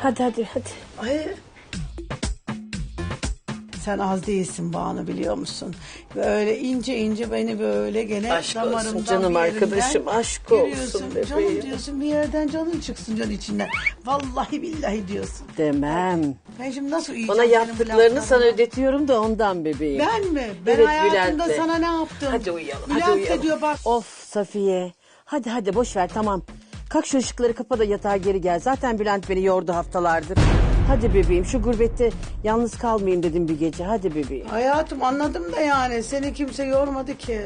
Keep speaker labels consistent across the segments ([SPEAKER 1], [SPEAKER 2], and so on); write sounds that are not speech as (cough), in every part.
[SPEAKER 1] Hadi hadi hadi.
[SPEAKER 2] Ay. Sen az değilsin Banu biliyor musun? Böyle ince ince beni böyle gene
[SPEAKER 1] Aşk olsun
[SPEAKER 2] damarımdan
[SPEAKER 1] canım
[SPEAKER 2] bir
[SPEAKER 1] arkadaşım, aşk olsun
[SPEAKER 2] giriyorsun.
[SPEAKER 1] bebeğim.
[SPEAKER 2] Canım diyorsun bir yerden canın çıksın can içinden. Vallahi billahi diyorsun.
[SPEAKER 1] Demem.
[SPEAKER 2] Ben şimdi nasıl uyuyacağım?
[SPEAKER 1] Bana
[SPEAKER 2] senin bu
[SPEAKER 1] yaptıklarını sana ödetiyorum da ondan bebeğim.
[SPEAKER 2] Ben mi? Ben
[SPEAKER 1] Evet,
[SPEAKER 2] hayatımda sana ne yaptım?
[SPEAKER 1] Hadi uyuyalım, hadi
[SPEAKER 2] Bülent de
[SPEAKER 1] uyuyalım.
[SPEAKER 2] diyor bak.
[SPEAKER 1] Of Safiye. Hadi hadi boş ver tamam. Kalk şu ışıkları kapa da yatağa geri gel. Zaten Bülent beni yordu haftalardır. Hadi bebeğim şu gurbette yalnız kalmayayım dedim bir gece. Hadi bebeğim.
[SPEAKER 2] Hayatım anladım da yani seni kimse yormadı ki.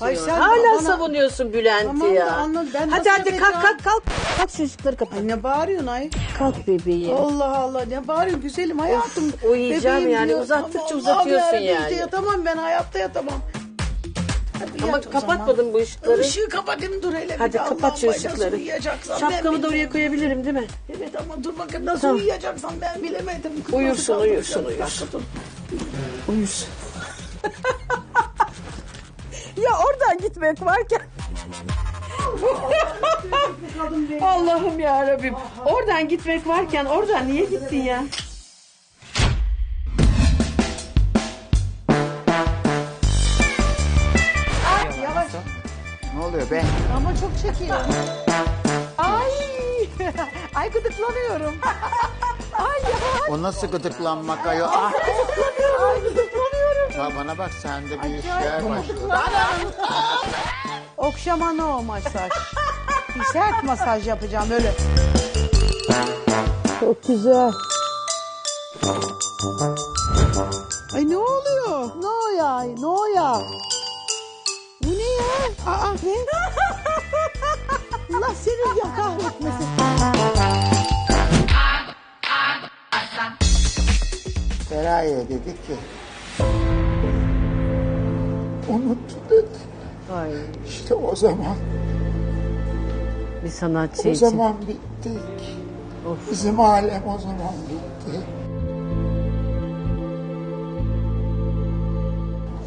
[SPEAKER 2] Ay sen
[SPEAKER 1] Hala
[SPEAKER 2] bana-
[SPEAKER 1] savunuyorsun Bülent'i
[SPEAKER 2] Tamam da
[SPEAKER 1] ya.
[SPEAKER 2] anladım. Ben
[SPEAKER 1] hadi
[SPEAKER 2] nasıl
[SPEAKER 1] hadi kalk
[SPEAKER 2] yapacağım?
[SPEAKER 1] kalk kalk. Kalk şu ışıkları kapa.
[SPEAKER 2] Ay ne bağırıyorsun ay?
[SPEAKER 1] Kalk bebeğim.
[SPEAKER 2] Allah Allah ne bağırıyorsun güzelim hayatım.
[SPEAKER 1] uyuyacağım
[SPEAKER 2] Bebeğim
[SPEAKER 1] yani,
[SPEAKER 2] diyor.
[SPEAKER 1] uzattıkça uzatıyorsun yani.
[SPEAKER 2] yatamam ben hayatta yatamam. Hadi
[SPEAKER 1] Ama
[SPEAKER 2] yat o zaman.
[SPEAKER 1] kapatmadın bu ışıkları.
[SPEAKER 2] Işığı kapatayım dur hele.
[SPEAKER 1] Hadi kapat şu ışıkları. Şapkamı da oraya koyabilirim değil mi?
[SPEAKER 2] Evet ama dur bakayım nasıl
[SPEAKER 1] Tamam.
[SPEAKER 2] uyuyacaksan ben bilemedim. Kız
[SPEAKER 1] Uyursun, uyursun, uyursun. Uyusun. (laughs) ya oradan gitmek varken. (laughs) Allah'ım ya Rabbim. Oradan gitmek varken oradan niye gittin ya?
[SPEAKER 2] Ama çok çekiyor. Ay. (laughs) Ay gıdıklanıyorum. (laughs) Ay yavaş.
[SPEAKER 3] O nasıl gıdıklanmak ayol? Ah,
[SPEAKER 2] Ay gıdıklanıyorum.
[SPEAKER 3] ya bana bak sende bir işler başladı.
[SPEAKER 2] Okşama ne o masaj? Bir sert masaj yapacağım öyle.
[SPEAKER 1] Çok güzel.
[SPEAKER 2] Ay ne oluyor? Ne o ya? Ne o ya? Bu ne ya? Aa ne? Allah seni ya kahretmesin.
[SPEAKER 3] Feraye dedi ki unuttu dedi.
[SPEAKER 1] Ay
[SPEAKER 3] İşte o zaman,
[SPEAKER 1] bir sanatçı
[SPEAKER 3] o
[SPEAKER 1] için.
[SPEAKER 3] zaman bittik. Bizim alem o zaman bitti.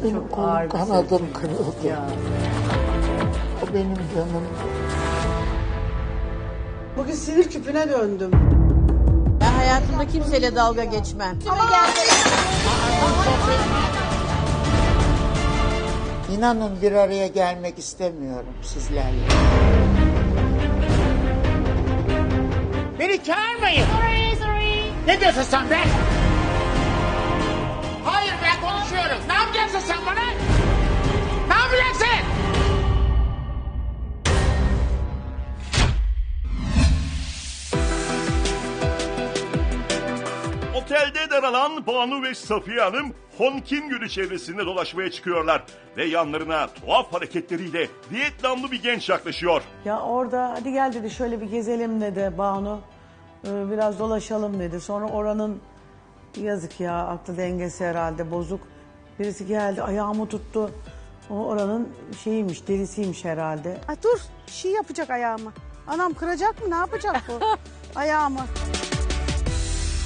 [SPEAKER 3] Benim
[SPEAKER 1] Çok ağır
[SPEAKER 3] kolum
[SPEAKER 1] bir
[SPEAKER 3] kanadım kırıldı.
[SPEAKER 1] Ya.
[SPEAKER 3] O benim canım.
[SPEAKER 2] Bugün sinir küpüne döndüm. Ben hayatımda kimseyle dalga geçmem.
[SPEAKER 3] İnanın bir araya gelmek istemiyorum sizlerle. Beni çağırmayın. Ne diyorsun sen be? Hayır ben konuşuyorum. Ne yapacaksın sen bana?
[SPEAKER 4] Daralan Banu ve Safiye Hanım Honkin Gölü çevresinde dolaşmaya çıkıyorlar. Ve yanlarına tuhaf hareketleriyle Vietnamlı bir genç yaklaşıyor.
[SPEAKER 2] Ya orada hadi gel dedi şöyle bir gezelim dedi Banu. Ee, biraz dolaşalım dedi. Sonra oranın yazık ya aklı dengesi herhalde bozuk. Birisi geldi ayağımı tuttu. O oranın şeyiymiş delisiymiş herhalde. Ay dur şey yapacak ayağımı. Anam kıracak mı ne yapacak bu (laughs) ayağımı?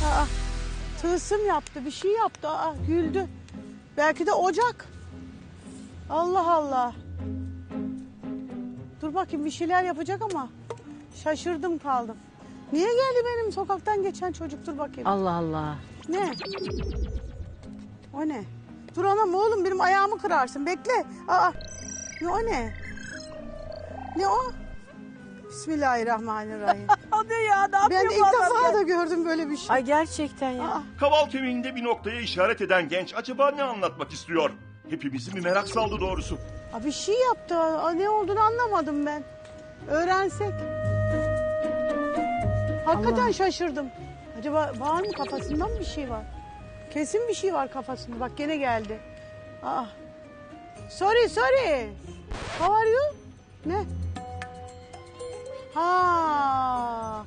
[SPEAKER 2] Aa, tılsım yaptı bir şey yaptı. Aa, güldü. Belki de ocak. Allah Allah. Dur bakayım bir şeyler yapacak ama şaşırdım kaldım. Niye geldi benim sokaktan geçen çocuk dur bakayım.
[SPEAKER 1] Allah Allah.
[SPEAKER 2] Ne? O ne? Dur anam oğlum benim ayağımı kırarsın bekle. Aa, ne o ne? Ne o? Bismillahirrahmanirrahim. (laughs)
[SPEAKER 1] Ne ya? Ne
[SPEAKER 2] ben ilk defa da gördüm böyle bir şey.
[SPEAKER 1] Ay gerçekten ya.
[SPEAKER 2] Aa,
[SPEAKER 4] Kaval kemiğinde bir noktaya işaret eden genç acaba ne anlatmak istiyor? Hepimizi bir merak saldı doğrusu.
[SPEAKER 2] aa, bir şey yaptı. Aa, ne olduğunu anlamadım ben. Öğrensek. Hakikaten şaşırdım. Acaba var mı kafasında mı bir şey var? Kesin bir şey var kafasında. Bak gene geldi. Aa. Sorry, sorry. How are you? Ne? Ha.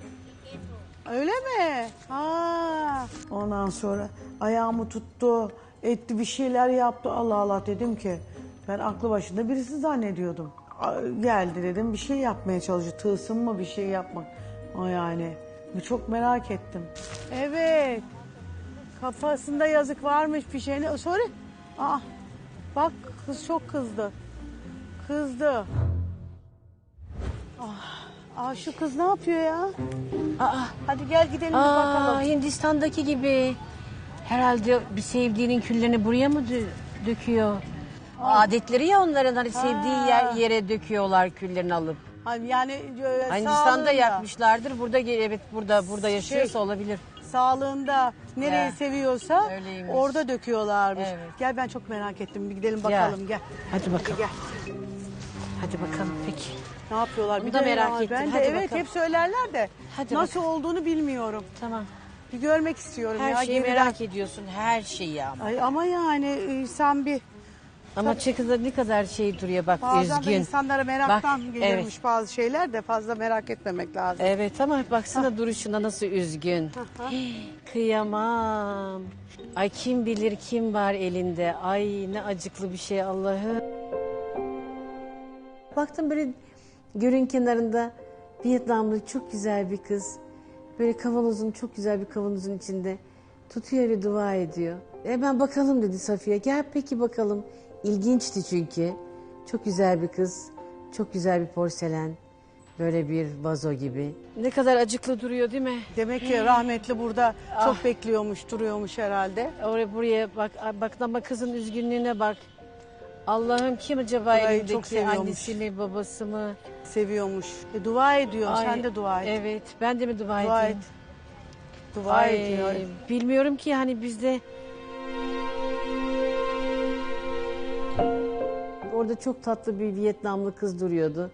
[SPEAKER 2] Öyle mi? Ha. Ondan sonra ayağımı tuttu, etti bir şeyler yaptı. Allah Allah dedim ki ben aklı başında birisi zannediyordum. Geldi dedim bir şey yapmaya çalışıyor. Tılsım bir şey yapmak. O yani. Çok merak ettim. Evet. Kafasında yazık varmış bir şey. Ne- Sonra Aa, bak kız çok kızdı. Kızdı. Ah, Aa şu kız ne yapıyor ya?
[SPEAKER 1] Aa,
[SPEAKER 2] Hadi gel gidelim bir
[SPEAKER 1] aa
[SPEAKER 2] bakalım.
[SPEAKER 1] Hindistan'daki gibi. Herhalde bir sevdiğinin küllerini buraya mı dö- döküyor? Adetleri ya onların hani sevdiği yer, yere döküyorlar küllerini alıp.
[SPEAKER 2] Hani yani e,
[SPEAKER 1] Hindistan'da
[SPEAKER 2] sağlığında,
[SPEAKER 1] yapmışlardır. Burada ge- evet burada burada yaşıyorsa olabilir.
[SPEAKER 2] Sağlığında nereyi
[SPEAKER 1] Ya,
[SPEAKER 2] seviyorsa
[SPEAKER 1] öyleymiş.
[SPEAKER 2] orada döküyorlarmış.
[SPEAKER 1] Evet.
[SPEAKER 2] Gel ben çok merak ettim. Bir gidelim bakalım gel.
[SPEAKER 1] Hadi bakalım.
[SPEAKER 2] Gel.
[SPEAKER 1] Hadi bakalım peki.
[SPEAKER 2] Ne yapıyorlar?
[SPEAKER 1] Bunu da merak
[SPEAKER 2] ya,
[SPEAKER 1] ettim.
[SPEAKER 2] Ben de
[SPEAKER 1] Hadi
[SPEAKER 2] evet
[SPEAKER 1] bakalım.
[SPEAKER 2] hep söylerler de
[SPEAKER 1] Hadi
[SPEAKER 2] nasıl olduğunu bilmiyorum.
[SPEAKER 1] Tamam.
[SPEAKER 2] Bir görmek istiyorum
[SPEAKER 1] Her
[SPEAKER 2] ya.
[SPEAKER 1] şeyi
[SPEAKER 2] geriden.
[SPEAKER 1] merak ediyorsun. Her şeyi ama.
[SPEAKER 2] Ay ama yani insan bir
[SPEAKER 1] Ama çıkıda ne kadar şey duruyor bak
[SPEAKER 2] bazen de
[SPEAKER 1] üzgün.
[SPEAKER 2] insanlara meraktan
[SPEAKER 1] Bak,
[SPEAKER 2] gelirmiş
[SPEAKER 1] evet.
[SPEAKER 2] bazı şeyler de fazla merak etmemek lazım.
[SPEAKER 1] Evet ama baksana duruşuna nasıl üzgün. Kıyamam. Ay kim bilir kim var elinde. Ay ne acıklı bir şey Allah'ım. Baktım böyle gölün kenarında Vietnamlı çok güzel bir kız. Böyle kavanozun çok güzel bir kavanozun içinde tutuyor ve dua ediyor. Hemen bakalım dedi Safiye. Gel peki bakalım. İlginçti çünkü. Çok güzel bir kız. Çok güzel bir porselen. Böyle bir vazo gibi. Ne kadar acıklı duruyor değil mi?
[SPEAKER 2] Demek ki rahmetli burada
[SPEAKER 1] Ah.
[SPEAKER 2] çok bekliyormuş, duruyormuş herhalde.
[SPEAKER 1] Oraya buraya bak bak ama kızın üzgünlüğüne bak. Allah'ım kim acaba
[SPEAKER 2] Burayı çok
[SPEAKER 1] elindeki
[SPEAKER 2] seviyormuş.
[SPEAKER 1] annesi mi babası mı?
[SPEAKER 2] Seviyormuş. E, dua ediyor.
[SPEAKER 1] Ay,
[SPEAKER 2] Sen de dua et.
[SPEAKER 1] Evet ben de mi dua,
[SPEAKER 2] Dua et.
[SPEAKER 1] edeyim?
[SPEAKER 2] Dua
[SPEAKER 1] Ay,
[SPEAKER 2] ediyor.
[SPEAKER 1] bilmiyorum ki hani bizde Orada çok tatlı bir Vietnamlı kız duruyordu.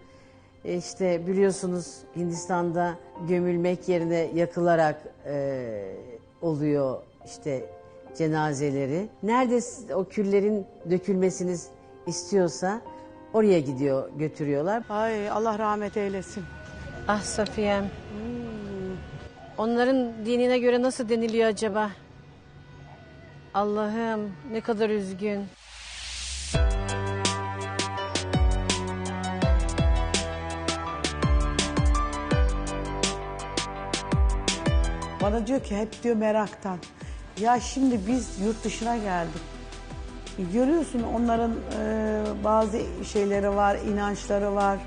[SPEAKER 1] E işte biliyorsunuz Hindistan'da gömülmek yerine yakılarak e, oluyor işte cenazeleri. Nerede o küllerin dökülmesini istiyorsa oraya gidiyor götürüyorlar.
[SPEAKER 2] Ay Allah rahmet eylesin.
[SPEAKER 1] Ah Safiye'm. Onların dinine göre nasıl deniliyor acaba? Allah'ım ne kadar üzgün.
[SPEAKER 2] Bana diyor ki hep diyor meraktan. Ya şimdi biz yurt dışına geldik. Görüyorsun onların e, bazı şeyleri var, inançları var,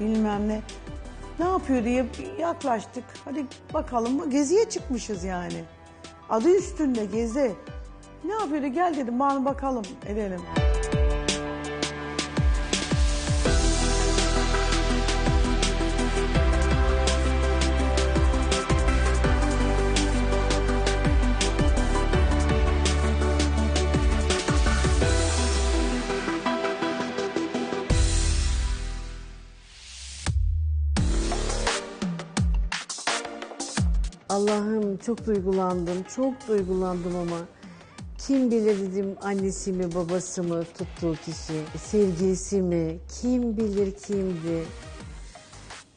[SPEAKER 2] bilmem ne. Ne yapıyor diye yaklaştık. Hadi bakalım geziye çıkmışız yani. Adı üstünde gezi. Ne yapıyordu gel dedim bana bakalım edelim.
[SPEAKER 1] Çok duygulandım, çok duygulandım ama kim bilir dedim annesi mi babası mı tuttuğu kişi, sevgilisi mi, kim bilir kimdi.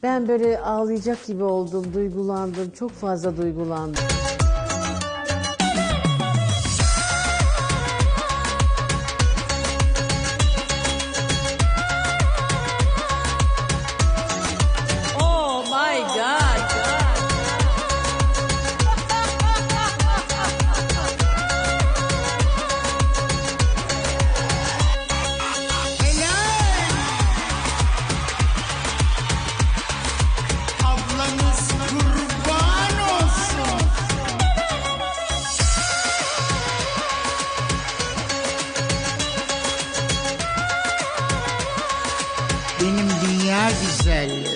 [SPEAKER 1] Ben böyle ağlayacak gibi oldum, duygulandım, çok fazla duygulandım. la